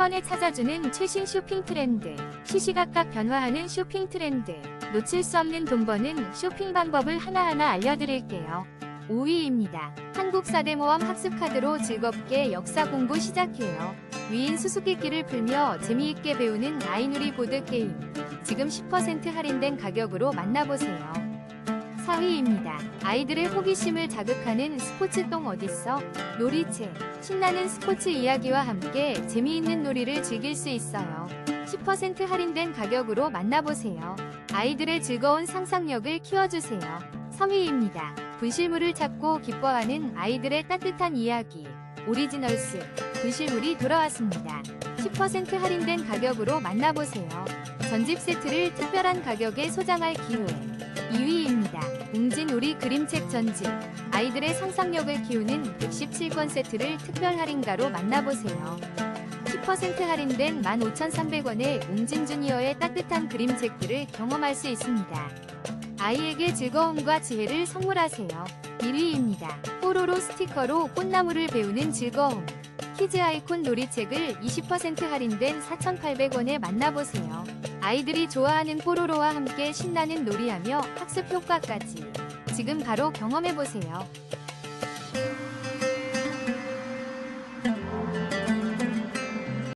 번에 찾아주는 최신 쇼핑 트렌드, 시시각각 변화하는 쇼핑 트렌드, 놓칠 수 없는 돈 버는 쇼핑 방법을 하나하나 알려드릴게요. 5위입니다. 한국 사대모험 학습카드로 즐겁게 역사 공부 시작해요. 위인 수수께끼를 풀며 재미있게 배우는 아이누리 보드게임. 지금 10% 할인된 가격으로 만나보세요. 4위입니다. 아이들의 호기심을 자극하는 스포츠 똥 어딨어? 놀이책. 신나는 스포츠 이야기와 함께 재미있는 놀이를 즐길 수 있어요. 10% 할인된 가격으로 만나보세요. 아이들의 즐거운 상상력을 키워주세요. 3위입니다. 분실물을 찾고 기뻐하는 아이들의 따뜻한 이야기. 오리지널스. 분실물이 돌아왔습니다. 10% 할인된 가격으로 만나보세요. 전집 세트를 특별한 가격에 소장할 기회. 2위입니다. 웅진 우리 그림책 전집. 아이들의 상상력을 키우는 117권 세트를 특별 할인가로 만나보세요. 10% 할인된 15,300원의 웅진 주니어의 따뜻한 그림책들을 경험할 수 있습니다. 아이에게 즐거움과 지혜를 선물하세요. 1위입니다. 뽀로로 스티커로 꽃나무를 배우는 즐거움. 키즈 아이콘 놀이책을 20% 할인된 4,800원에 만나보세요. 아이들이 좋아하는 뽀로로와 함께 신나는 놀이하며 학습 효과까지. 지금 바로 경험해보세요.